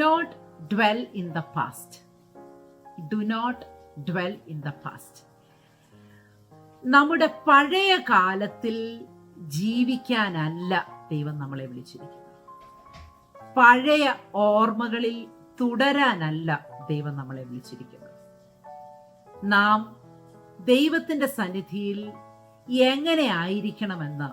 Not dwell in the past do not dwell in the past നമ്മുടെ പഴയ കാലത്തിൽ ജീവിക്കാനല്ല ദൈവം നമ്മളെ വിളിച്ചിരിക്കുന്നത്. പഴയ ഓർമ്മകളിൽ തുടരാനല്ല ദൈവം നമ്മളെ വിളിച്ചിരിക്കുന്നത്. നാം ദൈവത്തിന്റെ സന്നിധിയിൽ എങ്ങനെ ആയിരിക്കണമെന്ന്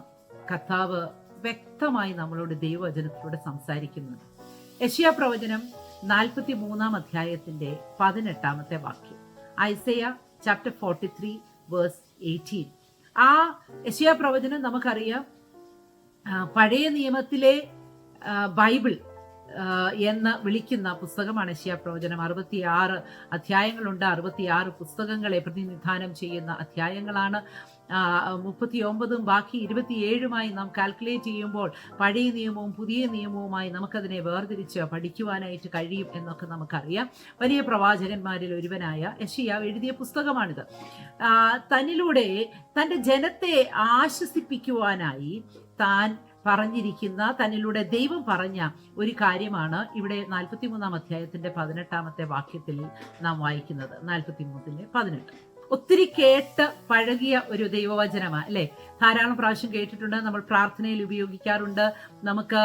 കർത്താവ് വ്യക്തമായി നമ്മളോട് ദൈവവചനത്തിലൂടെ സംസാരിക്കുന്നുണ്ട്. യഷ്യാ പ്രവചനം നാൽപ്പത്തി മൂന്നാം അധ്യായത്തിന്റെ പതിനെട്ടാമത്തെ വാക്യം. Isaiah chapter forty three verse eighteen ആ യശിയ പ്രവചനം നമുക്കറിയാം. പഴയ നിയമത്തിലെ ബൈബിൾ എന്ന് വിളിക്കുന്ന പുസ്തകമാണ് യശിയ പ്രവചനം. അറുപത്തിയാറ് അധ്യായങ്ങളുണ്ട്. അറുപത്തിയാറ് പുസ്തകങ്ങളെ പ്രതിനിധാനം ചെയ്യുന്ന അധ്യായങ്ങളാണ്. മുപ്പത്തി ഒമ്പതും ബാക്കി ഇരുപത്തിയേഴുമായി നാം കാൽക്കുലേറ്റ് ചെയ്യുമ്പോൾ പഴയ നിയമവും പുതിയ നിയമവുമായി നമുക്കതിനെ വേർതിരിച്ച് പഠിക്കുവാനായിട്ട് കഴിയും എന്നൊക്കെ നമുക്കറിയാം. വലിയ പ്രവാചകന്മാരിൽ ഒരുവനായ യഷിയ എഴുതിയ പുസ്തകമാണിത്. തന്നിലൂടെ തന്റെ ജനത്തെ ആശ്വസിപ്പിക്കുവാനായി താൻ പറഞ്ഞിരിക്കുന്ന തന്നിലൂടെ ദൈവം പറഞ്ഞ ഒരു കാര്യമാണ് ഇവിടെ നാൽപ്പത്തിമൂന്നാം അധ്യായത്തിന്റെ പതിനെട്ടാമത്തെ വാക്യത്തിൽ നാം വായിക്കുന്നത്. നാൽപ്പത്തിമൂന്നിലെ പതിനെട്ട്. ഒത്തിരി കേട്ട് പഴകിയ ഒരു ദൈവവചനമാണ് അല്ലെ? ധാരാളം പ്രാവശ്യം കേട്ടിട്ടുണ്ട് നമ്മൾ പ്രാർത്ഥനയിൽ ഉപയോഗിക്കാറുണ്ട്. നമുക്ക്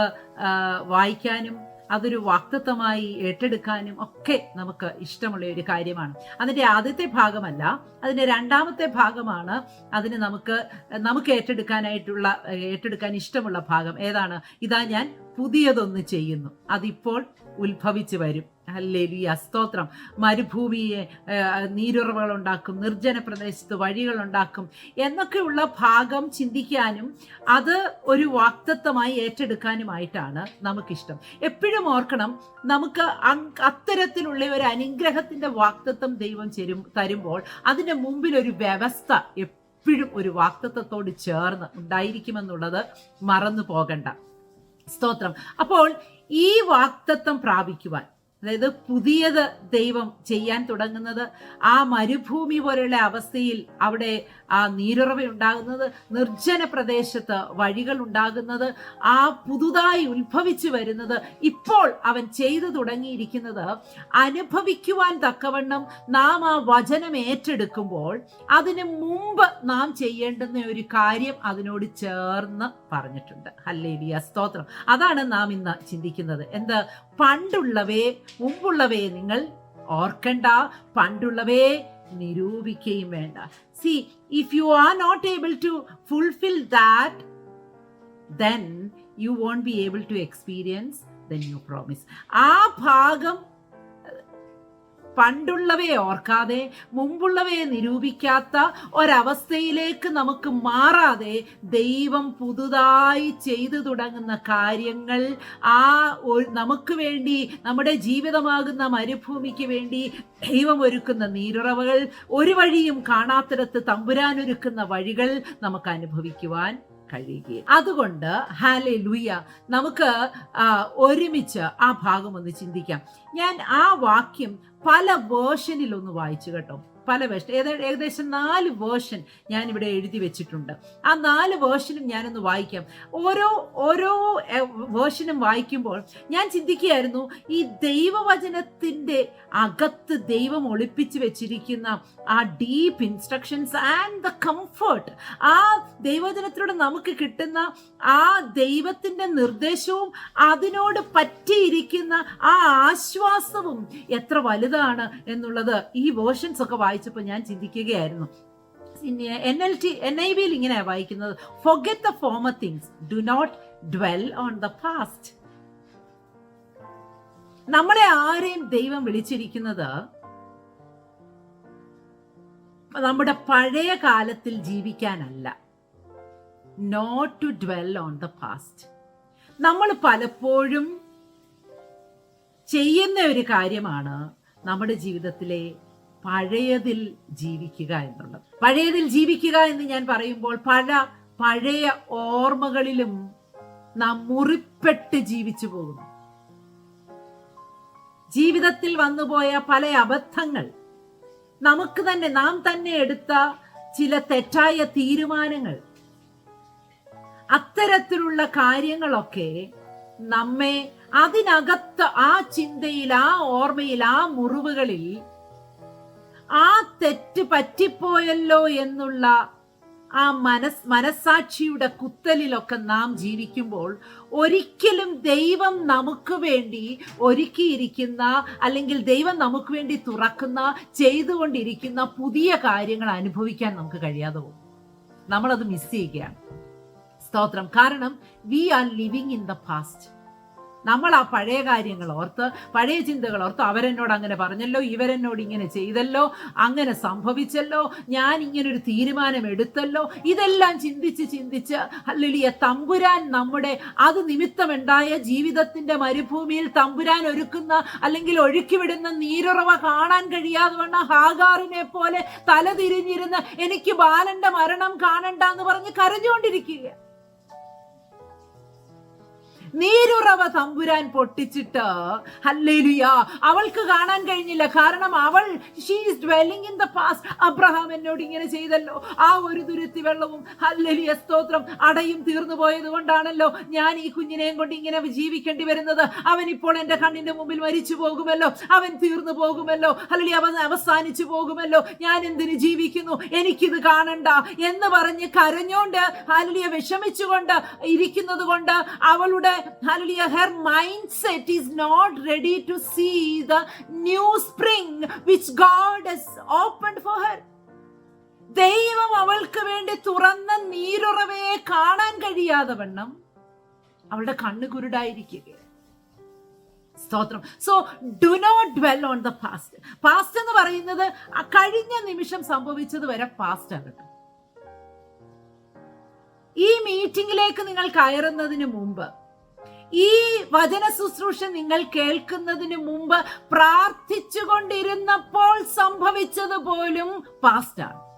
വായിക്കാനും അതൊരു വാക്തത്വമായി ഏറ്റെടുക്കാനും ഒക്കെ നമുക്ക് ഇഷ്ടമുള്ള ഒരു കാര്യമാണ്. അതിന്റെ ആദ്യത്തെ ഭാഗമല്ല അതിന്റെ രണ്ടാമത്തെ ഭാഗമാണ് അതിന് നമുക്ക് നമുക്ക് ഏറ്റെടുക്കാനായിട്ടുള്ള ഏറ്റെടുക്കാൻ ഇഷ്ടമുള്ള ഭാഗം. ഏതാണ്? ഇതാ ഞാൻ പുതിയതൊന്ന് ചെയ്യുന്നു. അതിപ്പോൾ ഉത്ഭവിച്ചു വരും. ഹല്ലേലൂയ സ്തോത്രം. മരുഭൂമിയെ നീരുറവകൾ ഉണ്ടാക്കും നിർജന പ്രദേശത്ത് വഴികൾ ഉണ്ടാക്കും എന്നൊക്കെയുള്ള ഭാഗം ചിന്തിക്കാനും അത് ഒരു വാക്തത്വമായി ഏറ്റെടുക്കാനുമായിട്ടാണ് നമുക്കിഷ്ടം. എപ്പോഴും ഓർക്കണം നമുക്ക് അത്തരത്തിലുള്ള ഒരു അനുഗ്രഹത്തിന്റെ വാക്തത്വം ദൈവം ചെരും തരുമ്പോൾ അതിന്റെ മുമ്പിൽ ഒരു വ്യവസ്ഥ എപ്പോഴും ഒരു വാക്തത്വത്തോട് ചേർന്ന് ഉണ്ടായിരിക്കുമെന്നുള്ളത് മറന്നു പോകണ്ട സ്തോത്രം. അപ്പോൾ ഈ വാക്തത്വം പ്രാപിക്കുവാൻ അതായത് പുതിയത് ദൈവം ചെയ്യാൻ തുടങ്ങുന്നത് ആ മരുഭൂമി പോലെയുള്ള അവസ്ഥയിൽ അവിടെ ആ നീരുറവ ഉണ്ടാകുന്നത് നിർജന പ്രദേശത്ത് വഴികൾ ഉണ്ടാകുന്നത് ആ പുതുതായി ഉത്ഭവിച്ചു വരുന്നത് ഇപ്പോൾ അവൻ ചെയ്തു തുടങ്ങിയിരിക്കുന്നത് അനുഭവിക്കുവാൻ തക്കവണ്ണം നാം ആ വചനം ഏറ്റെടുക്കുമ്പോൾ അതിന് മുമ്പ് നാം ചെയ്യേണ്ടുന്ന ഒരു കാര്യം അതിനോട് ചേർന്ന് പറഞ്ഞിട്ടുണ്ട്. ഹല്ലേലിയ. സ്തോത്രം. അതാണ് നാം ഇന്ന് ചിന്തിക്കുന്നത്. എന്ത്? പണ്ടുള്ളവയെ മുമ്പുള്ളവയെ നിങ്ങൾ ഓർക്കണ്ട. പണ്ടുള്ളവേ നിരൂപിക്കുകയും വേണ്ട. See if you are not able to fulfil that then you won't be able to experience the new promise ആ ഭാഗം പണ്ടുള്ളവയെ ഓർക്കാതെ മുമ്പുള്ളവയെ നിരൂപിക്കാത്ത ഒരവസ്ഥയിലേക്ക് നമുക്ക് മാറാതെ ദൈവം പുതുതായി ചെയ്തു തുടങ്ങുന്ന കാര്യങ്ങൾ ആ നമുക്ക് വേണ്ടി നമ്മുടെ ജീവിതമാകുന്ന മരുഭൂമിക്ക് വേണ്ടി ദൈവം ഒരുക്കുന്ന നീരുറവകൾ ഒരു വഴിയും കാണാത്തിടത്ത് തമ്പുരാനൊരുക്കുന്ന വഴികൾ നമുക്ക് അനുഭവിക്കുവാൻ കഴിയുകയും. അതുകൊണ്ട് ഹാലെ ലുയ്യ നമുക്ക് ഒരുമിച്ച് ആ ഭാഗം ഒന്ന് ചിന്തിക്കാം. ഞാൻ ആ വാക്യം പല വേർഷനിലൊന്ന് വായിച്ചു കേട്ടോ. പല വേർഷൻ ഏകദേശം നാല് വേർഷൻ ഞാനിവിടെ എഴുതി വെച്ചിട്ടുണ്ട്. ആ നാല് വേർഷനും ഞാനൊന്ന് വായിക്കാം. ഓരോ ഓരോ വേർഷനും വായിക്കുമ്പോൾ ഞാൻ ചിന്തിക്കുകയായിരുന്നു ഈ ദൈവവചനത്തിന്റെ അകത്ത് ദൈവം ഒളിപ്പിച്ച് വെച്ചിരിക്കുന്ന ആ deep instructions and the comfort ആ ദൈവവചനത്തിലൂടെ നമുക്ക് കിട്ടുന്ന ആ ദൈവത്തിന്റെ നിർദ്ദേശവും അതിനോട് പറ്റിയിരിക്കുന്ന ആ ആശ്വാസവും എത്ര വലുതാണ് എന്നുള്ളത് ഈ വേർഷൻസ് ഒക്കെ വായിച്ചപ്പോൾ ഞാൻ ചിന്തിക്കുകയായിരുന്നു. N L T N I വിയിൽ ഇങ്ങനെയാണ് വായിക്കുന്നത്. Forget the former things do not dwell on the past നമ്മളെ ആരെയും ദൈവം വിളിച്ചിരിക്കുന്നത് നമ്മുടെ പഴയ കാലത്തിൽ ജീവിക്കാനല്ല. Not to dwell on the past നമ്മൾ പലപ്പോഴും ചെയ്യുന്ന ഒരു കാര്യമാണ് നമ്മുടെ ജീവിതത്തിലെ പഴയതിൽ ജീവിക്കുക എന്നുള്ളത്. പഴയതിൽ ജീവിക്കുക എന്ന് ഞാൻ പറയുമ്പോൾ പല പഴയ ഓർമ്മകളിലും നാം മുറിപ്പെട്ട് ജീവിച്ചു പോകുന്നു. ജീവിതത്തിൽ വന്നുപോയ പല അബദ്ധങ്ങൾ നമുക്ക് തന്നെ നാം തന്നെ എടുത്ത ചില തെറ്റായ തീരുമാനങ്ങൾ അത്തരത്തിലുള്ള കാര്യങ്ങളൊക്കെ നമ്മെ അതിനകത്ത് ആ ചിന്തയിൽ ആ ഓർമ്മയിൽ ആ മുറിവുകളിൽ ആ തെറ്റ് പറ്റിപ്പോയല്ലോ എന്നുള്ള ആ മനസ് മനസാക്ഷിയുടെ കുത്തലിലൊക്കെ നാം ജീവിക്കുമ്പോൾ ഒരിക്കലും ദൈവം നമുക്ക് വേണ്ടി ഒരുക്കിയിരിക്കുന്ന അല്ലെങ്കിൽ ദൈവം നമുക്ക് വേണ്ടി തുറക്കുന്ന ചെയ്തുകൊണ്ടിരിക്കുന്ന പുതിയ കാര്യങ്ങൾ അനുഭവിക്കാൻ നമുക്ക് കഴിയാതെ പോകും. നമ്മളത് മിസ് ചെയ്യുകയാണ്. സ്തോത്രം. കാരണം we are living in the past നമ്മൾ ആ പഴയ കാര്യങ്ങൾ ഓർത്ത് പഴയ ചിന്തകൾ ഓർത്ത് അവരെന്നോട് അങ്ങനെ പറഞ്ഞല്ലോ ഇവരെന്നോട് ഇങ്ങനെ ചെയ്തല്ലോ അങ്ങനെ സംഭവിച്ചല്ലോ ഞാൻ ഇങ്ങനെ ഒരു തീരുമാനം എടുത്തല്ലോ ഇതെല്ലാം ചിന്തിച്ച് ചിന്തിച്ച് അല്ലെ തമ്പുരാൻ നമ്മുടെ അത് നിമിത്തമുണ്ടായ ജീവിതത്തിന്റെ മരുഭൂമിയിൽ തമ്പുരാൻ ഒരുക്കുന്ന അല്ലെങ്കിൽ ഒഴുക്കിവിടുന്ന നീരുറവ കാണാൻ കഴിയാതെ വണ്ണ ഹാഗാറിനെ പോലെ തല തിരിഞ്ഞിരുന്ന് എനിക്ക് ബാലന്റെ മരണം കാണണ്ട എന്ന് പറഞ്ഞ് കരഞ്ഞുകൊണ്ടിരിക്കുക നീരുറവ തമ്പുരാൻ പൊട്ടിച്ചിട്ട്. ഹല്ലേലുയ. അവൾക്ക് കാണാൻ കഴിഞ്ഞില്ല. കാരണം അവൾ she's dwelling in the past Abraham എന്നോട് ഇങ്ങനെ ചെയ്തല്ലോ. ആ ഒരു തുരുത്തി വെള്ളവും ഹല്ലേലുയ സ്തോത്രം അടയും തീർന്നു പോയത് കൊണ്ടാണല്ലോ ഞാൻ ഈ കുഞ്ഞിനെയും കൊണ്ട് ഇങ്ങനെ ജീവിക്കേണ്ടി വരുന്നത്. അവൻ ഇപ്പോൾ എന്റെ കണ്ണിന്റെ മുമ്പിൽ മരിച്ചു പോകുമല്ലോ. അവൻ തീർന്നു പോകുമല്ലോ. അല്ലെങ്കിൽ അവൻ അവസാനിച്ചു പോകുമല്ലോ. ഞാൻ എന്തിന് ജീവിക്കുന്നു? എനിക്കിത് കാണണ്ട എന്ന് പറഞ്ഞ് കരഞ്ഞോണ്ട് ഹാലിയ വിഷമിച്ചുകൊണ്ട് ഇരിക്കുന്നത് കൊണ്ട് അവളുടെ ഹാലിയ her mind set is not ready to see the new spring which has opened for her ദൈവം അവൾക്ക് വേണ്ടി തുറന്ന നീരുറവയെ കാണാൻ കഴിയാതെ വണ്ണം അവളുടെ കണ്ണ് കുരുടായിരിക്കുക സ്തോത്രം. So do not dwell on the past past എന്ന് പറയുന്നത് കഴിഞ്ഞ നിമിഷം സംഭവിച്ചത് വരെ പാസ്റ്റ് ആകട്ടെ ഈ മീറ്റിംഗിലേക്ക് നിങ്ങൾ കയറുന്നതിന് മുമ്പ് ഈ വചന ശുശ്രൂഷ നിങ്ങൾ കേൾക്കുന്നതിന് മുമ്പ് പ്രാർത്ഥിച്ചുകൊണ്ടിരുന്നപ്പോൾ സംഭവിച്ചത് പോലും പാസ്റ്റാണ്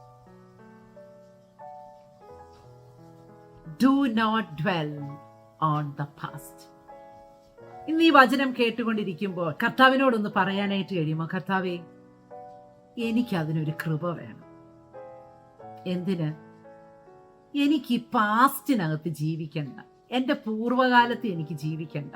do not dwell on the ഇന്ന് ഈ വചനം കേട്ടുകൊണ്ടിരിക്കുമ്പോൾ കർത്താവിനോടൊന്ന് പറയാനായിട്ട് കഴിയുമോ? കർത്താവേ എനിക്കതിനൊരു കൃപ വേണം. എന്തിന്? എനിക്ക് ഈ പാസ്റ്റിനകത്ത് ജീവിക്കണ്ട. എന്റെ പൂർവകാലത്ത് എനിക്ക് ജീവിക്കണ്ട.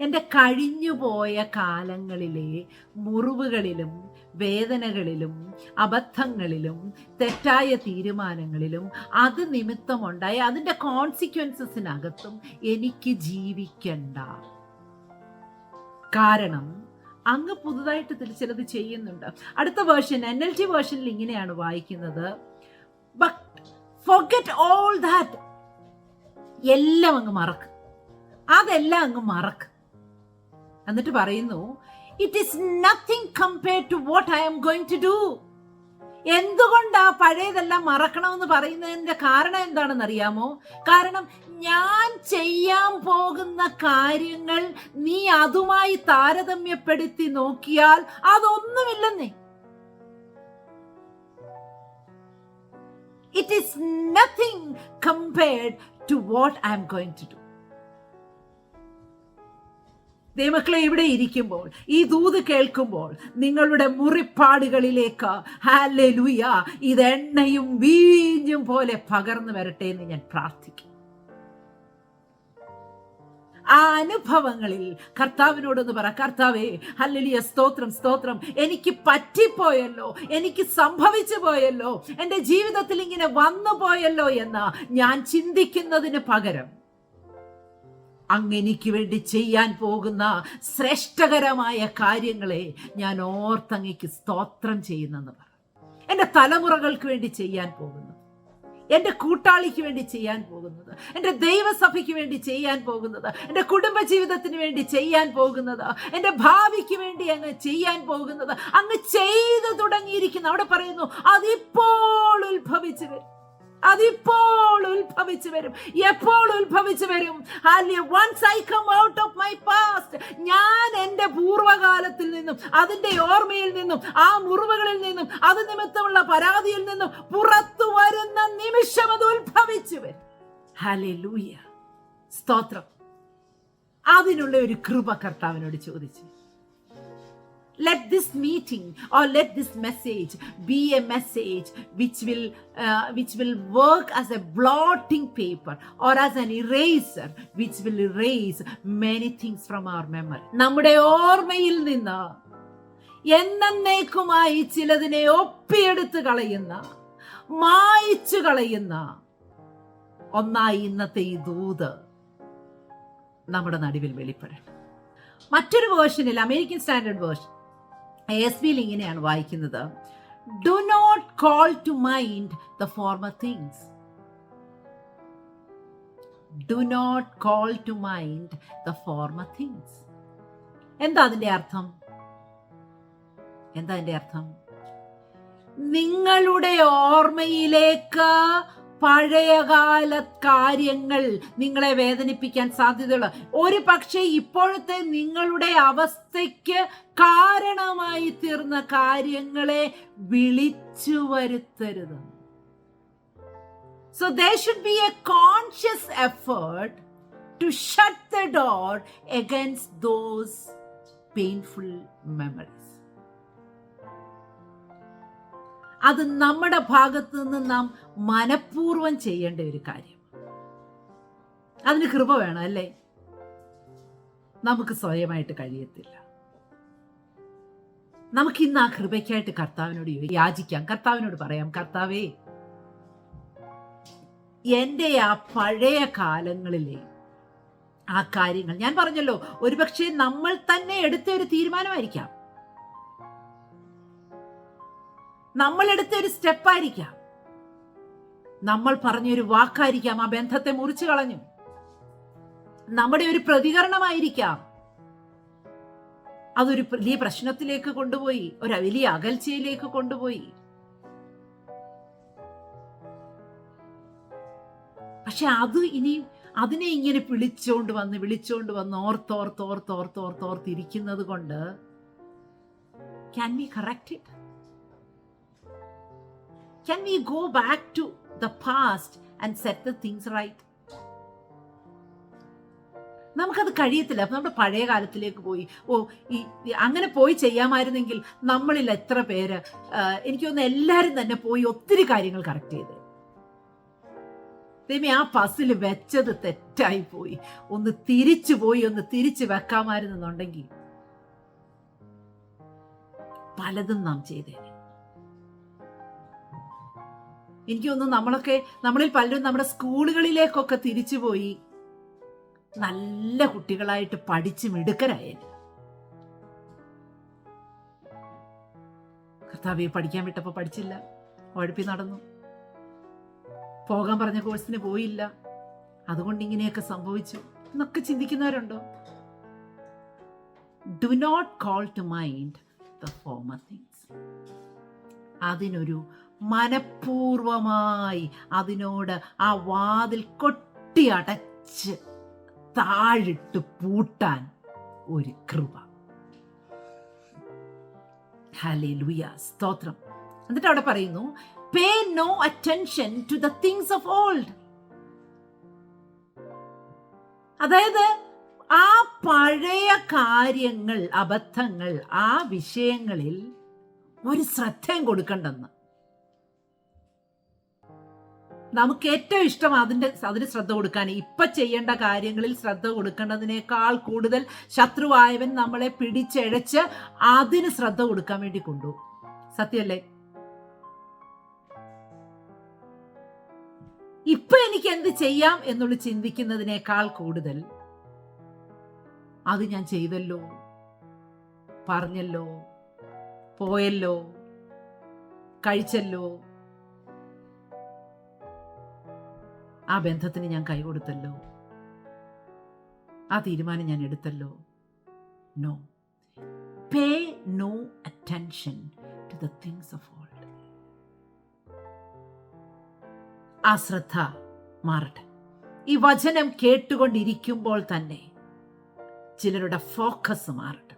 എന്റെ കഴിഞ്ഞുപോയ കാലങ്ങളിലെ മുറിവുകളിലും വേദനകളിലും അബദ്ധങ്ങളിലും തെറ്റായ തീരുമാനങ്ങളിലും അത് നിമിത്തമുണ്ടായ അതിന്റെ കോൺസിക്വൻസസിനകത്തും എനിക്ക് ജീവിക്കണ്ട. കാരണം അങ്ങ് പുതുതായിട്ട് ചിലത് ചെയ്യുന്നുണ്ട്. അടുത്ത വേർഷൻ എൻ എൽ ടി വേർഷനിൽ ഇങ്ങനെയാണ് വായിക്കുന്നത്. ബട്ട് ഫോർഗെറ്റ് ഓൾ ദാറ്റ് എല്ലാം അങ്ങ് മറക്ക്. അതെല്ലാം അങ്ങ് മറക്ക്. എന്നിട്ട് പറയുന്നു it is nothing compared to what I am going to do എന്തുകൊണ്ടാ പഴയതെല്ലാം മറക്കണമെന്ന് പറയുന്നതിന്റെ കാരണം എന്താണെന്ന് അറിയാമോ കാരണം ഞാൻ ചെയ്യാൻ പോകുന്ന കാര്യങ്ങൾ നീ അതുമായി താരതമ്യപ്പെടുത്തി നോക്കിയാൽ അതൊന്നുമില്ലെന്നേ. It is nothing compared to what I am going to do ദൈവക്കളെ ഇവിടെ ഇരിക്കുമ്പോൾ ഈ ദൂത് കേൾക്കുമ്പോൾ നിങ്ങളുടെ മുറിപ്പാടുകളിലേക്ക് ഹാലെ ലുയ ഇത് എണ്ണയും വീഞ്ഞും പോലെ പകർന്നു വരട്ടെ എന്ന് ഞാൻ പ്രാർത്ഥിക്കും ആ അനുഭവങ്ങളിൽ. കർത്താവിനോടൊന്ന് പറ കർത്താവേ അല്ലെ സ്തോത്രം സ്തോത്രം. എനിക്ക് പറ്റിപ്പോയല്ലോ. എനിക്ക് സംഭവിച്ചു പോയല്ലോ. എന്റെ ജീവിതത്തിൽ ഇങ്ങനെ വന്നു പോയല്ലോ എന്ന് ഞാൻ ചിന്തിക്കുന്നതിന് പകരം അങ്ങ് എനിക്ക് വേണ്ടി ചെയ്യാൻ പോകുന്ന ശ്രേഷ്ഠകരമായ കാര്യങ്ങളെ ഞാൻ ഓർത്തങ്ങയ്ക്ക് സ്തോത്രം ചെയ്യുന്നെന്ന് പറ. എന്റെ തലമുറകൾക്ക് വേണ്ടി ചെയ്യാൻ പോകുന്നത് എന്റെ കൂട്ടാളിക്ക് വേണ്ടി ചെയ്യാൻ പോകുന്നത് എന്റെ ദൈവസഭയ്ക്ക് വേണ്ടി ചെയ്യാൻ പോകുന്നത് എന്റെ കുടുംബജീവിതത്തിന് വേണ്ടി ചെയ്യാൻ പോകുന്നത് എന്റെ ഭാവിക്ക് വേണ്ടി അങ്ങ് ചെയ്യാൻ പോകുന്നത് അങ്ങ് ചെയ്തു തുടങ്ങിയിരിക്കുന്നു. അവിടെ പറയുന്നു അതിപ്പോൾ ഉത്ഭവിച്ചു വരും. അതിപ്പോൾ ഉത്ഭവിച്ചു വരും. എപ്പോൾ ഉത്ഭവിച്ചു വരും? Once I come out of my past ഞാൻ എന്റെ പൂർവകാലത്തിൽ നിന്നും അതിന്റെ ഓർമ്മയിൽ നിന്നും ആ മുറിവുകളിൽ നിന്നും അത് നിമിത്തമുള്ള പരാതിയിൽ നിന്നും പുറത്തു വരുന്ന നിമിഷം അത് ഉത്ഭവിച്ചു വരും. ഹല്ലേലൂയ സ്തോത്രം. അതിനുള്ള ഒരു കൃപ കർത്താവിനോട് ചോദിച്ചു. Let this meeting or let this message be a message which will uh, which will work as a blotting paper or as an eraser which will erase many things from our memory നമ്മുടെ ഓർമ്മയിൽ നിന്ന് എന്നേക്കുമായി ചിലതിനെ ഒപ്പിയെടുത്ത് കളയുന്ന മായിച്ചു കളയുന്ന ഒന്നായി ഇന്നത്തെ ഈ ദൂത് നമ്മുടെ നടുവിൽ വെളിപ്പെടണം മറ്റൊരു വേർഷനിൽ അമേരിക്കൻ സ്റ്റാൻഡേർഡ് വേർഷൻ എസ് ബിയിൽ ഇങ്ങനെയാണ് വായിക്കുന്നത്. Do not call to mind the former things do not call to mind the former things എന്താ അതിന്റെ അർത്ഥം? എന്താ അതിന്റെ അർത്ഥം? നിങ്ങളുടെ ഓർമ്മയിലേക്ക് പഴയകാല കാര്യങ്ങൾ നിങ്ങളെ വേദനിപ്പിക്കാൻ സാധ്യതയുള്ള ഒരു പക്ഷേ ഇപ്പോഴത്തെ നിങ്ങളുടെ അവസ്ഥയ്ക്ക് കാരണമായി തീർന്ന കാര്യങ്ങളെ വിളിച്ചു വരുത്തരുത്. So they should be a conscious effort to shut the door against those painful memories അത് നമ്മുടെ ഭാഗത്ത് നിന്ന് നാം മനഃപൂർവം ചെയ്യേണ്ട ഒരു കാര്യം. അതിന് കൃപ വേണം അല്ലേ? നമുക്ക് സ്വയമായിട്ട് കഴിയത്തില്ല. നമുക്ക് ഇന്ന് ആ കൃപയ്ക്കായിട്ട് കർത്താവിനോട് യാചിക്കാം. കർത്താവിനോട് പറയാം കർത്താവേ എന്റെ ആ പഴയ കാലങ്ങളിലെ ആ കാര്യങ്ങൾ ഞാൻ പറഞ്ഞല്ലോ ഒരുപക്ഷെ നമ്മൾ തന്നെ എടുത്ത ഒരു തീരുമാനമായിരിക്കാം. നമ്മൾ എടുത്ത ഒരു സ്റ്റെപ്പായിരിക്കാം. നമ്മൾ പറഞ്ഞൊരു വാക്കായിരിക്കാം ആ ബന്ധത്തെ മുറിച്ചു കളഞ്ഞു. നമ്മുടെ ഒരു പ്രതികരണമായിരിക്കാം. അതൊരു വലിയ പ്രശ്നത്തിലേക്ക് കൊണ്ടുപോയി ഒരു വലിയ അകൽച്ചയിലേക്ക് കൊണ്ടുപോയി. പക്ഷെ അത് ഇനി അതിനെ ഇങ്ങനെ വിളിച്ചോണ്ട് വന്ന് വിളിച്ചോണ്ട് വന്ന് ഓർത്തോർത്തോർത്തോർത്തോർത്തോർത്തിരിക്കുന്നത് കൊണ്ട് can correct it Can we go back to the past and set the things right? നമുക്കത് കഴിയത്തില്ല. അപ്പം നമ്മുടെ പഴയ കാലത്തിലേക്ക് പോയി. ഓ ഈ അങ്ങനെ പോയി ചെയ്യാമായിരുന്നെങ്കിൽ നമ്മളിൽ എത്ര പേര് എനിക്ക് തോന്നുന്നു എല്ലാവരും തന്നെ പോയി ഒത്തിരി കാര്യങ്ങൾ കറക്റ്റ് ചെയ്ത്. ദൈവമേ ആ പസിൽ വെച്ചത് തെറ്റായി പോയി. ഒന്ന് തിരിച്ചു പോയി ഒന്ന് തിരിച്ചു വെക്കാമായിരുന്നെന്നുണ്ടെങ്കിൽ പലതും നാം ചെയ്തേനെ. എനിക്ക് തോന്നുന്നു നമ്മളൊക്കെ നമ്മളിൽ പലരും നമ്മുടെ സ്കൂളുകളിലേക്കൊക്കെ തിരിച്ചുപോയി നല്ല കുട്ടികളായിട്ട് പഠിച്ച് മിടുക്കരായ കർത്താവിയെ പഠിക്കാൻ വിട്ടപ്പോൾ പഠിച്ചില്ല. ഉഴപ്പി നടന്നു. പോകാൻ പറഞ്ഞ കോഴ്സിന് പോയില്ല. അതുകൊണ്ട് ഇങ്ങനെയൊക്കെ സംഭവിച്ചു. എന്നൊക്കെ ചിന്തിക്കുന്നവരുണ്ടോ? Do not call to mind the former things അതിനൊരു മനഃപൂർവമായി അതിനോട് ആ വാതിൽ കൊട്ടി അടച്ച് താഴിട്ട് പൂട്ടാൻ ഒരു കൃപ. ഹല്ലേലൂയ. സ്തോത്രം. എന്നിട്ട് അവിടെ പറയുന്നു pay no attention to the things of old അതായത് ആ പഴയ കാര്യങ്ങൾ അബദ്ധങ്ങൾ ആ വിഷയങ്ങളിൽ ഒരു ശ്രദ്ധയും കൊടുക്കണ്ടെന്ന്. നമുക്ക് ഏറ്റവും ഇഷ്ടം അതിന്റെ അതിന് ശ്രദ്ധ കൊടുക്കാൻ. ഇപ്പം ചെയ്യേണ്ട കാര്യങ്ങളിൽ ശ്രദ്ധ കൊടുക്കേണ്ടതിനേക്കാൾ കൂടുതൽ ശത്രുവായവൻ നമ്മളെ പിടിച്ചഴച്ച് അതിന് ശ്രദ്ധ കൊടുക്കാൻ വേണ്ടി കൊണ്ടു. സത്യല്ലേ ഇപ്പൊ എനിക്ക് എന്ത് ചെയ്യാം എന്നുള്ള ചിന്തിക്കുന്നതിനേക്കാൾ കൂടുതൽ അത് ഞാൻ ചെയ്തല്ലോ പറഞ്ഞല്ലോ പോയല്ലോ കഴിച്ചല്ലോ ആ ബന്ധത്തിന് ഞാൻ കൈ കൊടുത്തല്ലോ. ആ തീരുമാനം ഞാൻ എടുത്തല്ലോ. No pay no attention to the things of old ആ ശ്രദ്ധ മാറട്ടെ. ഈ വചനം കേട്ടുകൊണ്ടിരിക്കുമ്പോൾ തന്നെ ചിലരുടെ ഫോക്കസ് മാറട്ടെ.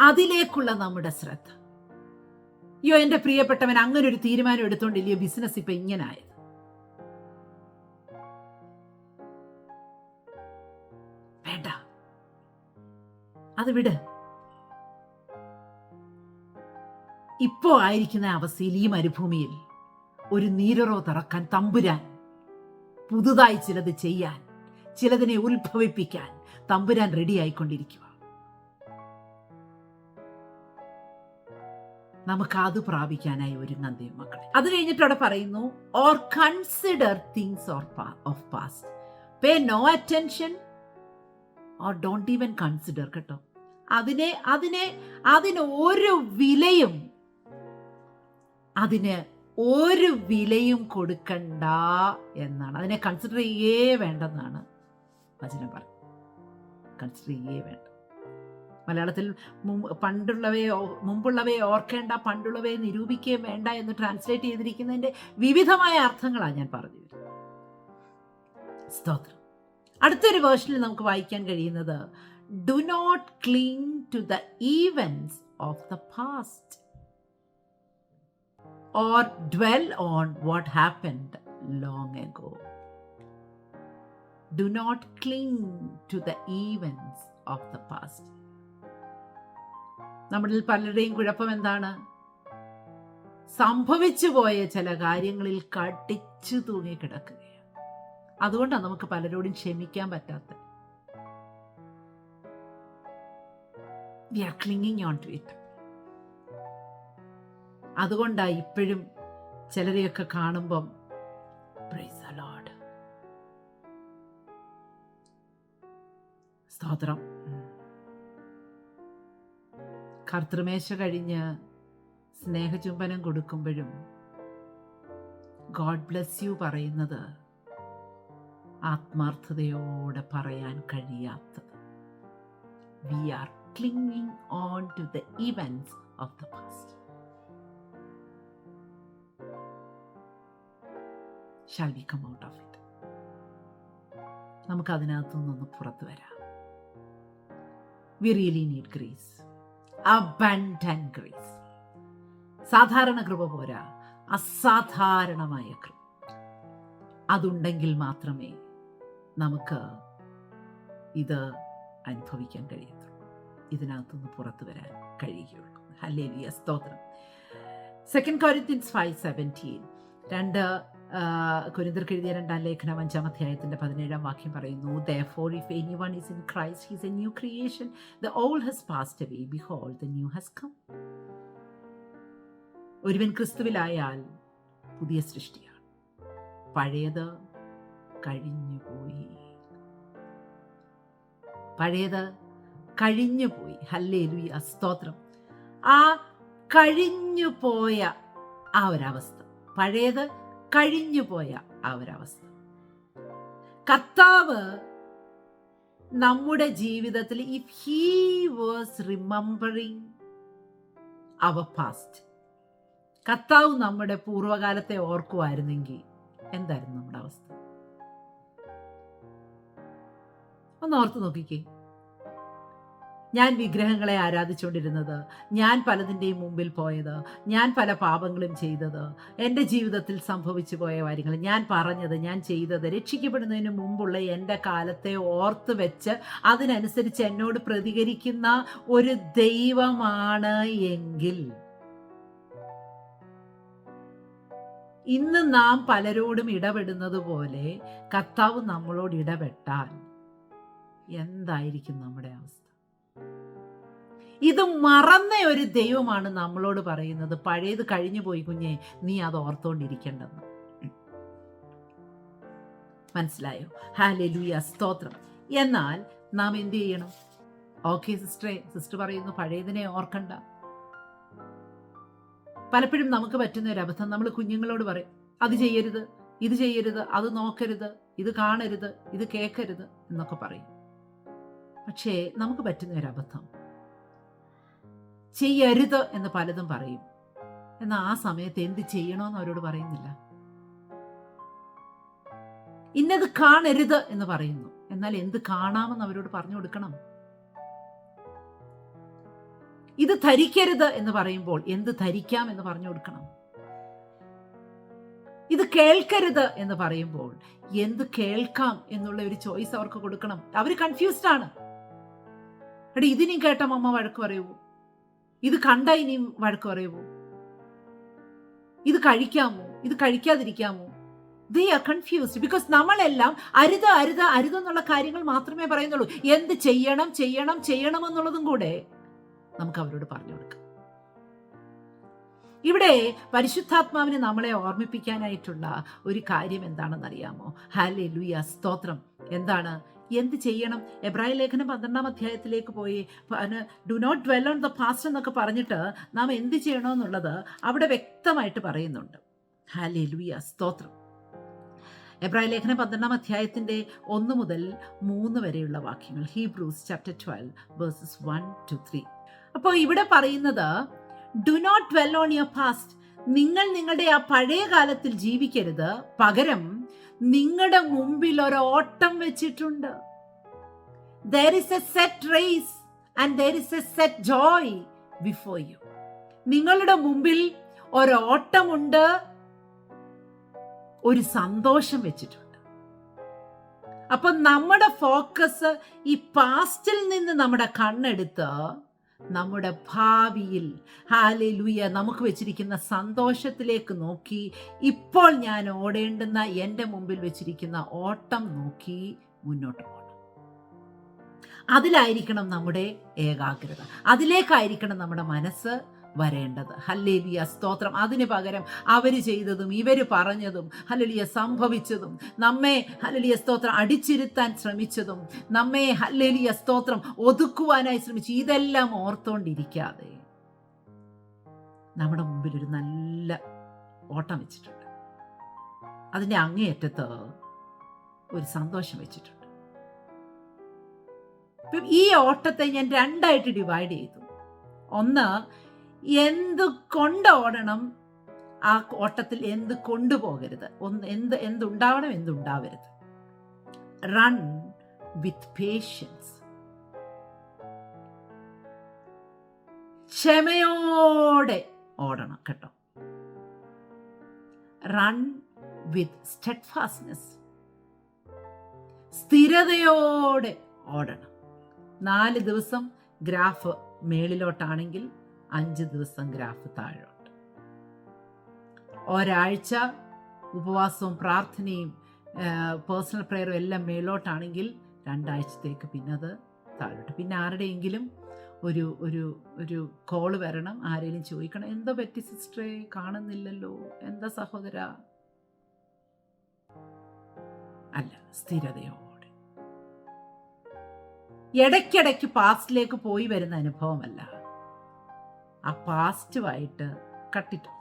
അതിലേക്കുള്ള നമ്മുടെ ശ്രദ്ധ. അയ്യോ എന്റെ പ്രിയപ്പെട്ടവൻ അങ്ങനെ ഒരു തീരുമാനം എടുത്തോണ്ടില്ലയോ ബിസിനസ് ഇപ്പൊ ഇങ്ങനായത്. വേണ്ട. അത് വിട്. ഇപ്പോ ആയിരിക്കുന്ന അവസ്ഥയിൽ ഈ മരുഭൂമിയിൽ ഒരു നീരറോ തറക്കാൻ തമ്പുരാൻ പുതുതായി ചിലത് ചെയ്യാൻ ചിലതിനെ ഉത്ഭവിപ്പിക്കാൻ തമ്പുരാൻ റെഡി ആയിക്കൊണ്ടിരിക്കുക നമുക്ക് അത് പ്രാപിക്കാനായി ഒരുങ്ങാൻ ദൈവമക്കളെ അത് കഴിഞ്ഞിട്ട് അവിടെ പറയുന്നു or consider things or of past pay no attention or don't even consider കേട്ടോ. അതിനെ അതിനെ അതിന് ഒരു വിലയും അതിന് ഒരു വിലയും കൊടുക്കണ്ട എന്നാണ്. അതിനെ കൺസിഡർ ചെയ്യേ വേണ്ടെന്നാണ് വചനം പറയുന്നത്. കൺസിഡർ ചെയ്യേ വേണ്ട. മലയാളത്തിൽ പണ്ടുള്ളവയെ മുമ്പുള്ളവയെ ഓർക്കേണ്ട പണ്ടുള്ളവയെ നിരൂപിക്കുകയും വേണ്ട എന്ന് ട്രാൻസ്ലേറ്റ് ചെയ്തിരിക്കുന്നതിന്റെ വിവിധമായ അർത്ഥങ്ങളാണ് ഞാൻ പറഞ്ഞു വരുന്നത് സ്തോത്രം. അടുത്തൊരു വേർഷനിൽ നമുക്ക് വായിക്കാൻ കഴിയുന്നത് do not cling to the events of the past or dwell on what happened long ago do not cling to the events of the past. നമ്മളിൽ പലരുടെയും കുഴപ്പം എന്താണ്? സംഭവിച്ചു പോയ ചില കാര്യങ്ങളിൽ കടിച്ചു തൂങ്ങി കിടക്കുകയാണ്. അതുകൊണ്ടാണ് നമുക്ക് പലരോടും ക്ഷമിക്കാൻ പറ്റാത്ത വി അതുകൊണ്ടാണ് ഇപ്പോഴും ചിലരെയൊക്കെ കാണുമ്പം. സ്തോത്രം. കർത്തൃമേശ കഴിഞ്ഞ് സ്നേഹചുംബനം കൊടുക്കുമ്പോഴും ഗോഡ് ബ്ലെസ് യു പറയുന്നത് ആത്മാർത്ഥതയോടെ പറയാൻ കഴിയാത്തത്. We are clinging on to the events of the past. Shall come out of it. നമുക്ക് അതിനകത്തു നിന്നൊന്ന് പുറത്തു വരാം. We really need grace. Abundant grace സാധാരണ കൃപ പോരാ. അസാധാരണമായ കൃപ. അതുണ്ടെങ്കിൽ മാത്രമേ നമുക്ക് ഇത് അനുഭവിക്കാൻ കഴിയത്തുള്ളൂ. ഇതിനകത്തുനിന്ന് പുറത്തു വരാൻ കഴിയുകയുള്ളൂ. ഹല്ലേ സ്തോത്രം. സെക്കൻഡ് കോരിത്തിൻസ് ഫൈവ് സെവന്റീൻ രണ്ട് കുരിന്തർക്ക് എഴുതിയ രണ്ടാം ലേഖനം അഞ്ചാം അധ്യായത്തിന്റെ പതിനേഴാം വാക്യം പറയുന്നു therefore if anyone is in Christ he's a new creation the old has passed away behold the new has come ഒരുവൻ ക്രിസ്തുവിലായാൽ പുതിയ സൃഷ്ടിയാണ്. പഴയത് കഴിഞ്ഞുപോയി പഴയത് കഴിഞ്ഞുപോയി ഹല്ലേലൂയ സ്തോത്രം. ആ കഴിഞ്ഞുപോയ ആ ഒരവസ്ഥ. പഴയത് കഴിഞ്ഞുപോയ ആ ഒരവസ്ഥ. കർത്താവ് നമ്മുടെ ജീവിതത്തിൽ if he was remembering our past കർത്താവ് നമ്മുടെ പൂർവകാലത്തെ ഓർക്കുമായിരുന്നെങ്കിൽ എന്തായിരുന്നു നമ്മുടെ അവസ്ഥ? ഒന്ന് ഓർത്ത് നോക്കിക്കേ. ഞാൻ വിഗ്രഹങ്ങളെ ആരാധിച്ചുകൊണ്ടിരുന്നത് ഞാൻ പലതിന്റെയും മുമ്പിൽ പോയത് ഞാൻ പല പാപങ്ങളും ചെയ്തത് എന്റെ ജീവിതത്തിൽ സംഭവിച്ചു പോയ കാര്യങ്ങൾ ഞാൻ പറഞ്ഞത് ഞാൻ ചെയ്തത് രക്ഷിക്കപ്പെടുന്നതിന് മുമ്പുള്ള എന്റെ കാലത്തെ ഓർത്ത് വെച്ച് അതിനനുസരിച്ച് എന്നോട് പ്രതികരിക്കുന്ന ഒരു ദൈവമാണ് എങ്കിൽ. ഇന്ന് നാം പലരോടും ഇടപെടുന്നത് പോലെ കർത്താവ് നമ്മളോട് ഇടപെട്ടാൽ എന്തായിരിക്കും നമ്മുടെ അവസ്ഥ? ഇത് മറന്ന ഒരു ദൈവമാണ് നമ്മളോട് പറയുന്നത്. പഴയത് കഴിഞ്ഞു പോയി കുഞ്ഞെ നീ അത് ഓർത്തോണ്ടിരിക്കേണ്ടെന്ന്. മനസ്സിലായോ? ഹാലലുയ സ്തോത്രം. എന്നാൽ നാം എന്ത് ചെയ്യണം? ഓക്കെ സിസ്റ്ററെ സിസ്റ്റർ പറയുന്നു പഴയതിനെ ഓർക്കണ്ട. പലപ്പോഴും നമുക്ക് പറ്റുന്ന ഒരു അബദ്ധം. നമ്മൾ കുഞ്ഞുങ്ങളോട് പറയും അത് ചെയ്യരുത് ഇത് ചെയ്യരുത് അത് നോക്കരുത് ഇത് കാണരുത് ഇത് കേൾക്കരുത് എന്നൊക്കെ പറയും. പക്ഷേ നമുക്ക് പറ്റുന്ന ഒരു അബദ്ധം. ചെയ്യരുത് എന്ന് പലതും പറയും. എന്നാൽ ആ സമയത്ത് എന്ത് ചെയ്യണമെന്ന് അവരോട് പറയുന്നില്ല. ഇന്നത് കാണരുത് എന്ന് പറയുന്നു. എന്നാൽ എന്ത് കാണാമെന്ന് അവരോട് പറഞ്ഞു കൊടുക്കണം? ഇത് ധരിക്കരുത് എന്ന് പറയുമ്പോൾ എന്ത് ധരിക്കാം എന്ന് പറഞ്ഞു കൊടുക്കണം? ഇത് കേൾക്കരുത് എന്ന് പറയുമ്പോൾ എന്ത് കേൾക്കാം എന്നുള്ള ഒരു ചോയ്സ് അവർക്ക് കൊടുക്കണം. അവർ കൺഫ്യൂസ്ഡ് ആണ്. എടാ ഇതിനി കേട്ട അമ്മ വഴക്ക് പറയുമോ ഇത് കണ്ട ഇനിയും വഴക്ക് പറയുമോ ഇത് കഴിക്കാമോ? ഇത് കഴിക്കാതിരിക്കാമോ? ദേ ആർ കൺഫ്യൂസ്ഡ് ബിക്കോസ് നമ്മളെല്ലാം അരുത് അരുത് അരുത് എന്നുള്ള കാര്യങ്ങൾ മാത്രമേ പറയുന്നുള്ളൂ. എന്ത് ചെയ്യണം ചെയ്യണം ചെയ്യണം എന്നുള്ളതും കൂടെ നമുക്ക് അവരോട് പറഞ്ഞു കൊടുക്കാം. ഇവിടെ പരിശുദ്ധാത്മാവിനെ നമ്മളെ ഓർമ്മിപ്പിക്കാനായിട്ടുള്ള ഒരു കാര്യം എന്താണെന്ന് അറിയാമോ ഹാലെ ലുയ സ്തോത്രം. എന്താണ്? എന്ത് ചെയ്യണം? എബ്രായ ലേഖനം പന്ത്രണ്ടാം അധ്യായത്തിലേക്ക് പോയി. Do not dwell on the past എന്നൊക്കെ പറഞ്ഞിട്ട് നാം എന്ത് ചെയ്യണമെന്നുള്ളത് അവിടെ വ്യക്തമായിട്ട് പറയുന്നുണ്ട്. ഹാലേ ലുയ സ്തോത്രം. എബ്രായ ലേഖനം പന്ത്രണ്ടാം അധ്യായത്തിന്റെ ഒന്ന് മുതൽ മൂന്ന് വരെയുള്ള വാക്യങ്ങൾ. Hebrews chapter twelve verses one two three അപ്പോൾ ഇവിടെ പറയുന്നത് do not dwell on your past നിങ്ങൾ നിങ്ങളുടെ ആ പഴയ കാലത്തിൽ ജീവിക്കരുത്. പകരം നിങ്ങളുടെ മുമ്പിൽ ഒരു ഓട്ടം വെച്ചിട്ടുണ്ട്. There is a set race and there is a set joy before you നിങ്ങളുടെ മുമ്പിൽ ഒരു ഓട്ടമുണ്ട് ഒരു സന്തോഷം വെച്ചിട്ടുണ്ട്. അപ്പൊ നമ്മുടെ ഫോക്കസ് ഈ പാസ്റ്റിൽ നിന്ന് നമ്മുടെ കണ്ണെടുത്ത് നമ്മുടെ ഭാവിയിൽ ഹാലെ ലുയ നമുക്ക് വെച്ചിരിക്കുന്ന സന്തോഷത്തിലേക്ക് നോക്കി ഇപ്പോൾ ഞാൻ ഓടേണ്ടുന്ന എന്റെ മുമ്പിൽ വെച്ചിരിക്കുന്ന ഓട്ടം നോക്കി മുന്നോട്ട് പോകണം അതിലായിരിക്കണം നമ്മുടെ ഏകാഗ്രത. അതിലേക്കായിരിക്കണം നമ്മുടെ മനസ്സ് വരേണ്ടത്. ഹല്ലേലിയ സ്തോത്രം. അതിന് പകരം അവർ ചെയ്തതും ഇവർ പറഞ്ഞതും ഹല്ലേലിയ സംഭവിച്ചതും നമ്മെ ഹല്ലേലിയ സ്തോത്രം അടിച്ചിരുത്താൻ ശ്രമിച്ചതും നമ്മെ ഹല്ലേലിയ സ്തോത്രം ഒതുക്കുവാനായി ശ്രമിച്ചു. ഇതെല്ലാം ഓർത്തോണ്ടിരിക്കാതെ നമ്മുടെ മുമ്പിൽ ഒരു നല്ല ഓട്ടം വെച്ചിട്ടുണ്ട്. അതിന്റെ അങ്ങേയറ്റത്ത് ഒരു സന്തോഷം വെച്ചിട്ടുണ്ട്. ഈ ഓട്ടത്തെ ഞാൻ രണ്ടായിട്ട് ഡിവൈഡ് ചെയ്തു. ഒന്ന് എന്ത് കൊണ്ട് ഓടണം ആ ഓട്ടത്തിൽ എന്ത് കൊണ്ടുപോകരുത്? ഒന്ന് എന്ത് എന്തുണ്ടാവണം എന്തുണ്ടാവരുത്? റൺ വിത്ത് പേഷ്യൻസ് ക്ഷമയോടെ ഓടണം കേട്ടോ. റൺ വിത്ത് സ്റ്റെഡ്ഫാസ്റ്റ്നെസ് സ്ഥിരതയോടെ ഓടണം. നാല് ദിവസം ഗ്രാഫ് മേളിലോട്ടാണെങ്കിൽ അഞ്ച് ദിവസം ഗ്രാഫ് താഴോട്ട് ഒരാഴ്ച ഉപവാസവും പ്രാർത്ഥനയും പേഴ്സണൽ പ്രെയറും എല്ലാം മേലോട്ടാണെങ്കിൽ രണ്ടാഴ്ചത്തേക്ക് പിന്നെ അത് താഴോട്ട്. പിന്നെ ആരുടെയെങ്കിലും ഒരു ഒരു ഒരു കോൾ വരണം ആരെങ്കിലും ചോദിക്കണം എന്തോ പറ്റി സിസ്റ്ററെ കാണുന്നില്ലല്ലോ. എന്താ സഹോദര? അല്ല സ്ഥിരതയോടെ. ഇടയ്ക്കിടയ്ക്ക് പാസ്റ്റിലേക്ക് പോയി വരുന്ന അനുഭവമല്ല. ആ പാസ്റ്റുമായിട്ട് കട്ടിട്ട്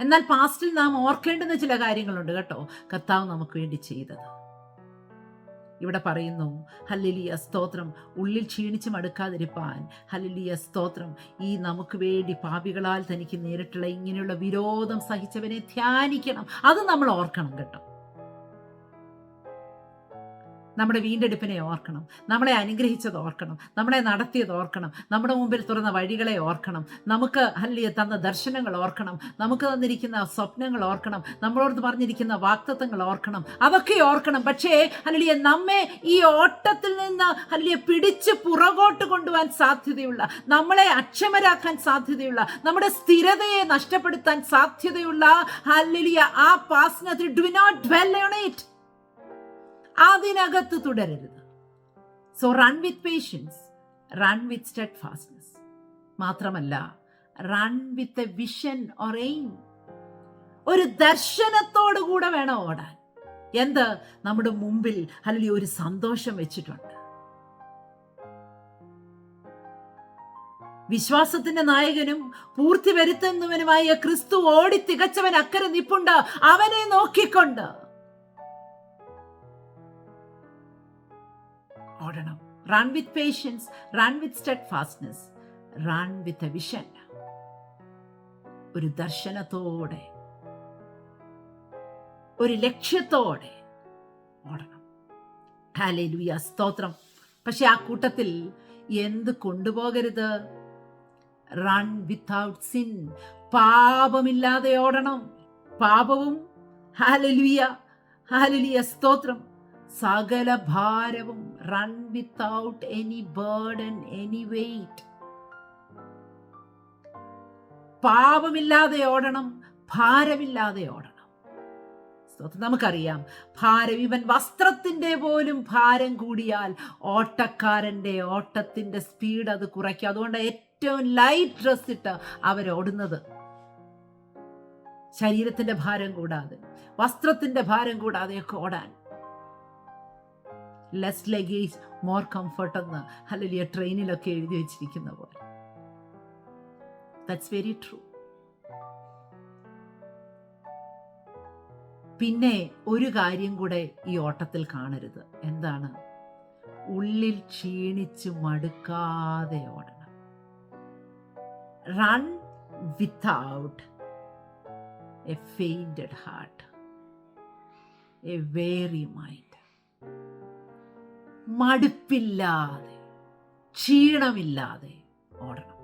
എന്നാൽ പാസ്റ്റിൽ നാം ഓർക്കേണ്ടുന്ന ചില കാര്യങ്ങളുണ്ട് കേട്ടോ. കർത്താവ് നമുക്ക് വേണ്ടി ചെയ്തത്. ഇവിടെ പറയുന്നു ഹല്ലിലിയ സ്തോത്രം. ഉള്ളിൽ ക്ഷീണിച്ച് മടുക്കാതിരിപ്പാൻ. ഹല്ലിലിയ സ്തോത്രം. ഈ നമുക്ക് വേണ്ടി പാപികളാൽ തനിക്ക് നേരിട്ടുള്ള ഇങ്ങനെയുള്ള വിരോധം സഹിച്ചവനെ ധ്യാനിക്കണം. അത് നമ്മൾ ഓർക്കണം കേട്ടോ. നമ്മുടെ വീണ്ടെടുപ്പിനെ ഓർക്കണം നമ്മളെ അനുഗ്രഹിച്ചത് ഓർക്കണം നമ്മളെ നടത്തിയത് ഓർക്കണം നമ്മുടെ മുമ്പിൽ തുറന്ന വഴികളെ ഓർക്കണം നമുക്ക് അല്ലിയ തന്ന ദർശനങ്ങൾ ഓർക്കണം നമുക്ക് തന്നിരിക്കുന്ന സ്വപ്നങ്ങൾ ഓർക്കണം നമ്മളോട് പറഞ്ഞിരിക്കുന്ന വാക്തത്വങ്ങൾ ഓർക്കണം അതൊക്കെ ഓർക്കണം. പക്ഷേ അല്ലിയ നമ്മെ ഈ ഓട്ടത്തിൽ നിന്ന് അല്ലിയ പിടിച്ച് പുറകോട്ട് കൊണ്ടുപോകാൻ സാധ്യതയുള്ള നമ്മളെ അക്ഷമരാക്കാൻ സാധ്യതയുള്ള നമ്മുടെ സ്ഥിരതയെ നഷ്ടപ്പെടുത്താൻ സാധ്യതയുള്ള അല്ലിയ ആ പാസ്നത്തിൽ do not dwell on it അതിനകത്ത് തുടരരുത്. So run with patience run with steadfastness മാത്രമല്ല run with a vision or aim ഒരു ദർശനത്തോടു കൂടെ വേണം ഓടാൻ. എന്ത്? നമ്മുടെ മുമ്പിൽ അല്ലെങ്കിൽ ഒരു സന്തോഷം വെച്ചിട്ടുണ്ട്. വിശ്വാസത്തിന്റെ നായകനും പൂർത്തി വരുത്തുന്നവനുമായ ക്രിസ്തു ഓടി തികച്ചവൻ അക്കരെ നിപ്പുണ്ട്. അവനെ നോക്കിക്കൊണ്ട്. ഓടണം. Run with patience run with steadfastness run with a vision ഒരു ദർശനത്തോടെ ഒരു ലക്ഷ്യത്തോടെ ഓടണം. ഹാലേ ലുയ സ്തോത്രം. പക്ഷെ ആ കൂട്ടത്തിൽ എന്ത് കൊണ്ടുപോകരുത്? റൺ വിത്തൗട്ട് സിൻ പാപമില്ലാതെ ഓടണം. പാപവും ഹാലലുയ ഹാലലിയ സ്തോത്രം. സകല ഭാരവും run without any burden any weight പാപമില്ലാതെ ഓടണം ഭാരമില്ലാതെ ഓടണം. നമുക്കറിയാം. ഭാരം ഇവൻ വസ്ത്രത്തിന്റെ പോലും ഭാരം കൂടിയാൽ ഓട്ടക്കാരന്റെ ഓട്ടത്തിന്റെ സ്പീഡ് അത് കുറയ്ക്കും. അതുകൊണ്ട് ഏറ്റവും ലൈറ്റ് ഡ്രസ് ഇട്ട് അവരോടുന്നത് ശരീരത്തിന്റെ ഭാരം കൂടാതെ വസ്ത്രത്തിന്റെ ഭാരം കൂടാതെയൊക്കെ ഓടാൻ. ലെസ് ലഗേജ് മോർ കംഫർട്ട് എന്ന് അല്ലെങ്കിൽ ട്രെയിനിലൊക്കെ എഴുതി വെച്ചിരിക്കുന്ന പോലെ. ദാറ്റ്സ് വെരി ട്രൂ പിന്നെ ഒരു കാര്യം കൂടെ ഈ ഓട്ടത്തിൽ കാണരുത്. എന്താണ്? ഉള്ളിൽ ക്ഷീണിച്ച് മടുക്കാതെ ഓടണം. Run without a fainted heart a weary mind മടുപ്പില്ലാതെ ക്ഷീണമില്ലാതെ ഓടണം.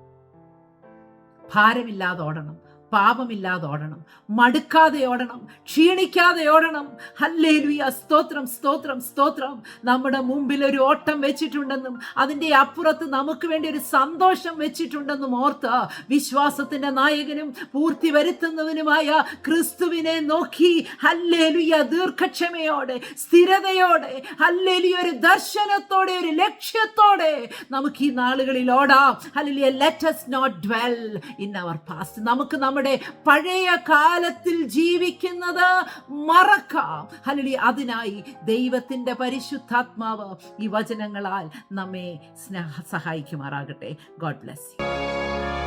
ഭാരമില്ലാതെ ഓടണം. പാപമില്ലാതെ ഓടണം. മടുക്കാതെ ഓടണം. ക്ഷീണിക്കാതെ ഓടണം. ഹല്ലേലുയ. സ്തോത്രം സ്തോത്രം സ്തോത്രം. നമ്മുടെ മുമ്പിൽ ഒരു ഓട്ടം വെച്ചിട്ടുണ്ടെന്നും അതിന്റെ അപ്പുറത്ത് നമുക്ക് വേണ്ടി ഒരു സന്തോഷം വെച്ചിട്ടുണ്ടെന്നും ഓർത്ത് വിശ്വാസത്തിന്റെ നായകനും പൂർത്തി വരുത്തുന്നവനുമായ ക്രിസ്തുവിനെ നോക്കി ഹല്ലേലുയ. ദീർഘക്ഷമയോടെ സ്ഥിരതയോടെ ഹല്ലേലുയ. ഒരു ദർശനത്തോടെ ഒരു ലക്ഷ്യത്തോടെ നമുക്ക് ഈ നാളുകളിൽ ഓടാം. Hallelujah. Let's not dwell in our past നമുക്ക് നമ്മുടെ പഴയ കാലത്തിൽ ജീവിക്കുന്നത് മറക്കാം. ഹല്ലേലൂയ. അതിനായി ദൈവത്തിന്റെ പരിശുദ്ധാത്മാവ് ഈ വചനങ്ങളാൽ നമ്മെ സ്നേഹ സഹായിക്കുമാറാകട്ടെ. God bless you